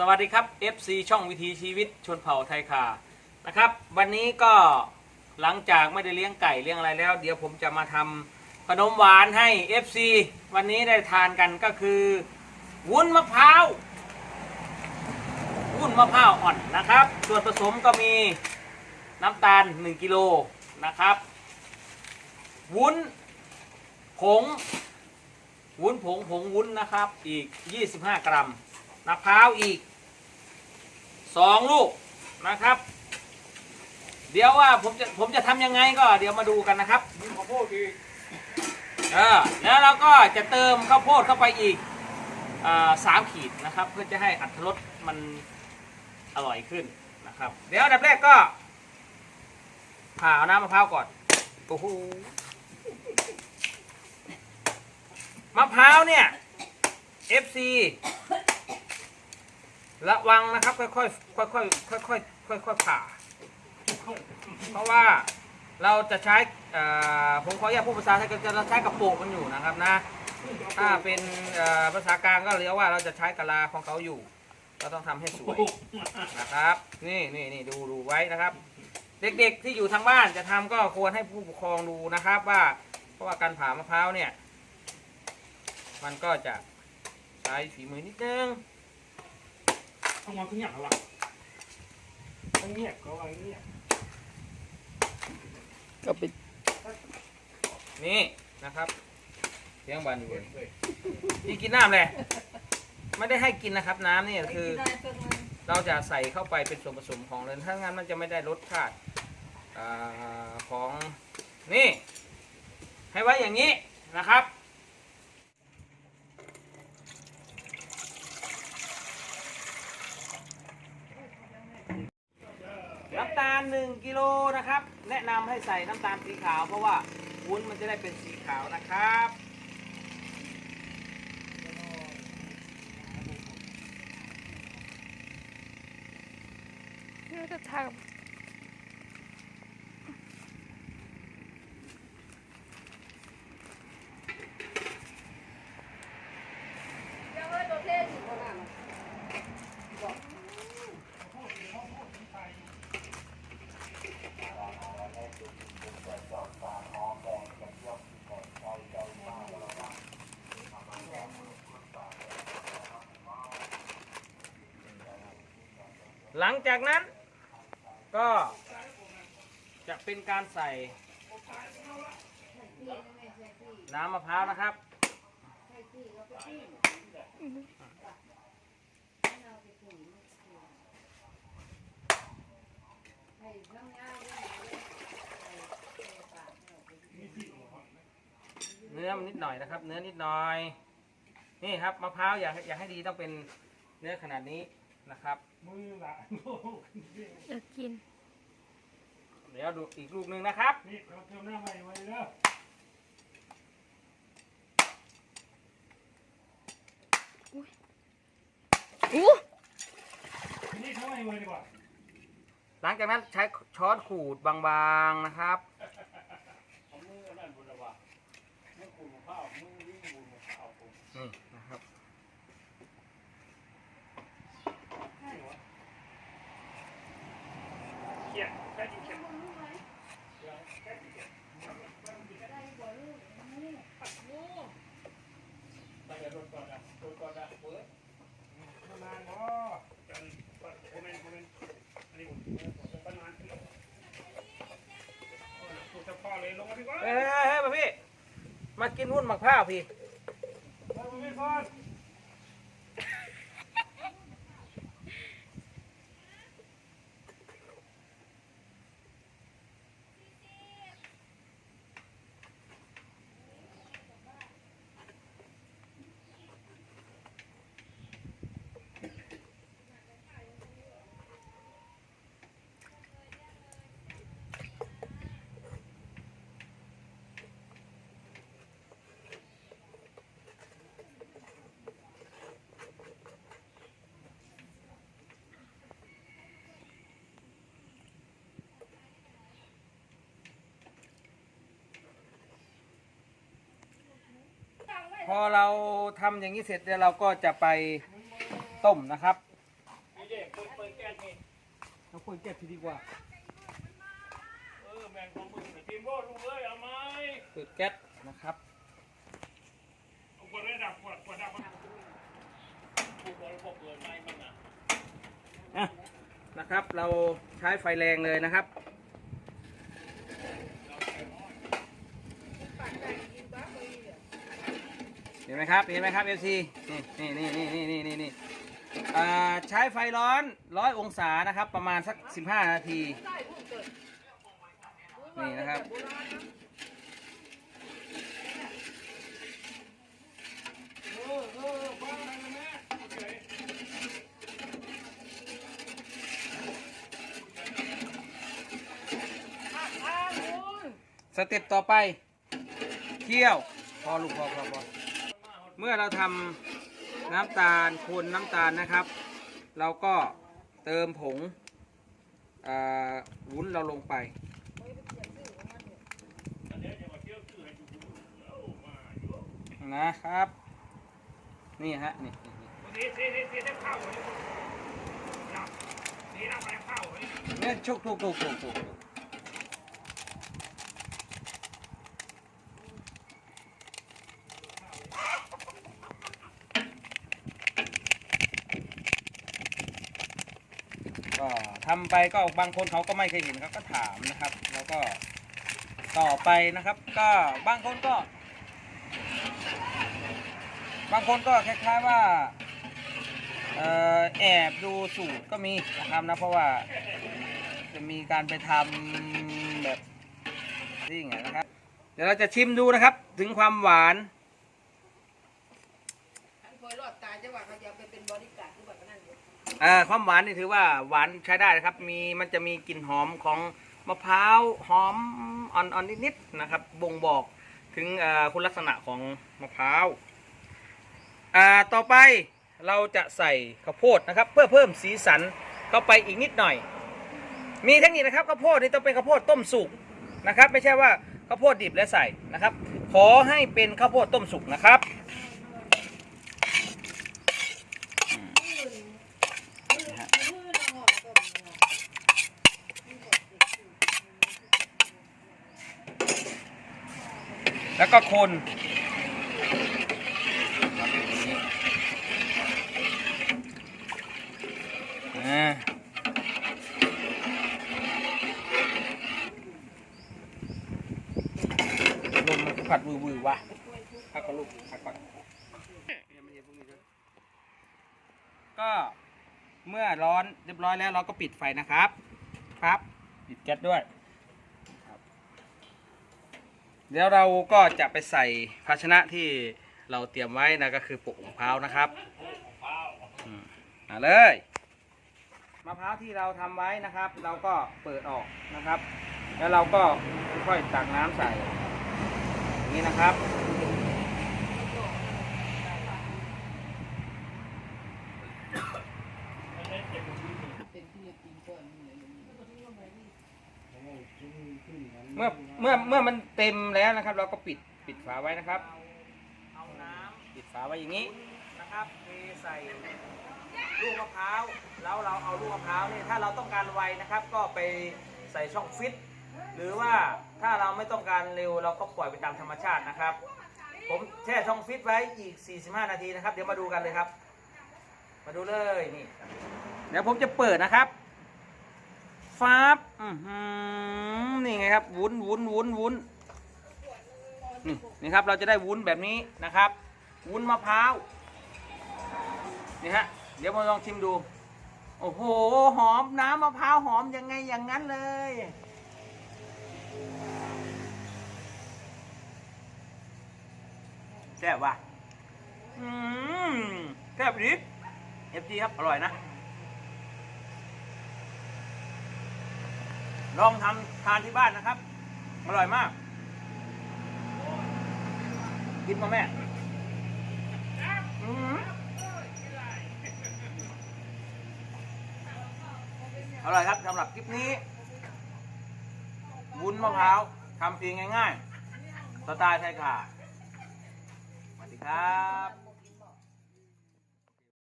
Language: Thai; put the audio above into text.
สวัสดีครับ FC ช่องวิถีชีวิตชนเผ่าไทยคานะครับ วันนี้ก็หลังจากไม่ได้เลี้ยงไก่เลี้ยงอะไรแล้ว เดี๋ยวผมจะมาทำขนมหวานให้ FC วันนี้ได้ทานกันก็คือ วุ้นมะพร้าววุ้นมะพร้าวอ่อนนะครับ ส่วนผสมก็มีน้ำตาล 1กิโลนะครับ วุ้นผง วุ้นผงผงวุ้นนะครับ อีก 25 กรัม มะพร้าวอีก2ลูกนะครับ เดี๋ยวว่าผมจะผมจะทำยังไงก็เดี๋ยวมาดูกันนะครับมีข้าวโพดอีกเออแล้วเราก็จะเติมข้าวโพดเข้าไปอีกอาสามขีดนะครับ เพื่อจะให้อัตรสมันอร่อยขึ้นนะครับ เดี๋ยวอันดับแรกก็ผ่าเอาน้ำมะพร้าวก่อนโอ้โหมะพร้าวเนี่ย FC ระวังนะครับ ค่อยๆค่อยๆค่อยๆค่อยๆค่อยผ่า เพราะว่าเราจะใช้ผมขออนุญาตพูดภาษาไทยก็จะเราใช้กระโปรงมันอยู่นะครับนะ ถ้าเป็นภาษากลางก็เรียกว่าเราจะใช้กะลาของเขาอยู่เราต้องทำให้สวยนะครับ นี่นี่นี่ดูดูไว้นะครับ เด็กๆที่อยู่ทางบ้านจะทำก็ควรให้ผู้ปกครองดูนะครับ ว่าเพราะว่าการผ่ามะพร้าวเนี่ย มันก็จะใช้ฝีมือนิดนึง ต้องมาขึ้นอย่างไรต้องเงียบก็ว่าเงียบก็ไปนี่นะครับเลี้ยงบานอยู่เลยนี่กินน้ำเลยไม่ได้ให้กินนะครับน้ำนี่คือ เราจะใส่เข้าไปเป็นส่วนผสมของเลยถ้างั้นมันจะไม่ได้รสชาติอาของนี่ ให้ไว้อย่างนี้นะครับ น้ำตาล 1กิโลนะครับ แนะนำ ให้ใส่น้ำตาลสีขาว เพราะว่าวุ้นมันจะได้เป็นสีขาวนะครับนี่จะท หลังจากนั้นก็จะเป็นการใส่ น้ำมะพร้าวนะครับ เนื้อมันนิดหน่อยนะครับ เนื้อนิดหน่อย นี่ครับมะพร้าวอยากอยากให้ดีต้องเป็นเนื้อขนาดนี้ นะครับมือละำอยากกิน เดี๋ยวดูอีกลูกหนึ่งนะครับ นี่เราเติมหน้าใหม่ไว้แล้วอู้นี่เขาให้ไว้ดีกว่าหลังจากนั้นใช้ช้อนขูดบางๆนะครับเอามือนั่นบุญละวะมือขูดมะพร้าวมือวิ่งบุญมะพร้าวผม นี่นะครับ เขียดแค่กินเขียดไปเดี๋ยวโดนก่อนนะโดนก่อนนะเปิดมานานบ่จันโมเมนต์โมเมนต์อันนี้ผมประมาณที่พูดจะพ่อเลยลงมาดีกว่า เฮ้ยเฮ้ยเฮ้ยมาพี่ มากินหุ้นหมักผ้าพี่ พอเราทำอย่างนี้เสร็จเดี๋ยวเราก็จะไปต้มนะครับเปิดเปิดแก๊สนี่เราควรเก็บทีดีกว่าเออแมงของมึงแต่ทีมโบ้ลูกเอ้ยเอาไหมเปิดแก๊สนะครับกดระดับกดนะครับ เราใช้ไฟแรงเลยนะครับ เห็นไหมครับ เห็นไหมครับเอฟซีนี่นี่นี่นี่นี่นี่นี่ใช้ไฟร้อนร้อยองศานะครับ ประมาณสัก15นาที นี่นะครับ สเต็ปต่อไป เคี่ยว พอลูกพอพอพอ เมื่อเราทำน้ำตาลคนน้ำตาลนะครับ เราก็เติมผงวุ้นเราลงไปอันเนี้ยจะมาเที่ยวคือให้ดูเอามาอยู่นะครับ นี่ฮะนี่นี่สีสีสีสีได้เข้าเลยดับสีดับไปเข้าเลยนี่เนี่ยชุกถูกถูกถูกถูกทำ ไปก็บางคนเขาก็ไม่เคยเห็นเขาก็ถามนะครับ แล้วก็ต่อไปนะครับ ก็บางคนก็ บางคนก็คล้ายๆว่าออแอบดูสูตรก็มีนะครับนะเพราะว่าจะมีการไปทำแบบนี่ไงนะครับ เดี๋ยวเราจะชิมดูนะครับ ถึงความหวานท่านเคยรอดตายจังหวะเขาจะไปเป็นบริ เอ่อความหวานนี่ถือว่าหวานใช้ได้นะครับ มีมันจะมีกลิ่นหอมของมะพร้าวหอมอ่อนๆนิดๆนะครับ บ่งบอกถึงคุณลักษณะของมะพร้าวต่อไปเราจะใส่ข้าวโพดนะครับ เพื่อเพิ่มสีสันเข้าไปอีกนิดหน่อย มีเทคนิคนะครับข้าวโพดนี่ต้องเป็นข้าวโพดต้มสุกนะครับ ไม่ใช่ว่าข้าวโพดดิบแล้วใส่นะครับ ขอให้เป็นข้าวโพดต้มสุกนะครับ แล้วก็คนลมมันผัดวือวือวะพักก่อนลูกพักก่อนก็เมื่อร้อนเรียบร้อยแล้วเราก็ปิดไฟนะครับ ครับ ปิดแก๊สด้วย เดี๋ยวเราก็จะไปใส่ภาชนะที่เราเตรียมไว้นะก็คือปุกมะพร้าวนะครับมาเลยมะพร้าวที่เราทำไว้นะครับ เราก็เปิดออกนะครับ แล้วเราก็ค่อยๆตักน้ำใส่อย่างนี้นะครับ เป็นที่กินก่อนนี่เลย เมื่อเมื่อเมื่อมันเต็มแล้วนะครับ เราก็ปิดปิดฝาไว้นะครับ เอาน้ำปิดฝาไว้อย่างนี้นะครับเทใส่ลูกมะพร้าวแล้วเราเอาลูกมะพร้าวนี่ถ้าเราต้องการไวนะครับ ก็ไปใส่ช่องฟิต หรือว่าถ้าเราไม่ต้องการเร็วเราก็ปล่อยไปตามธรรมชาตินะครับ ผมแช่ช่องฟิตไว้อีก 45 นาทีนะครับ เดี๋ยวมาดูกันเลยครับ มาดูเลยนี่ เดี๋ยวผมจะเปิดนะครับ ฟับนี่ไงครับ วุ้นวุ้นวุ้นวุ้นนี่นี่ครับ เราจะได้วุ้นแบบนี้นะครับ วุ้นมะพร้าว นี่ฮะ เดี๋ยวมาลองชิมดู โอ้โห หอมน้ำมะพร้าวหอมยังไงอย่างนั้นเลย แซ่บว่ะแซ่บดิเอฟจีครับ อร่อยนะ ลองทำทานที่บ้านนะครับ อร่อยมาก กินมาแม่อืออร่อยครับสำหรับคลิปนี้วุ้นมะพร้าวทำเพีงง่ายๆ สไตล์ไทยค่ะสวัสดีครับ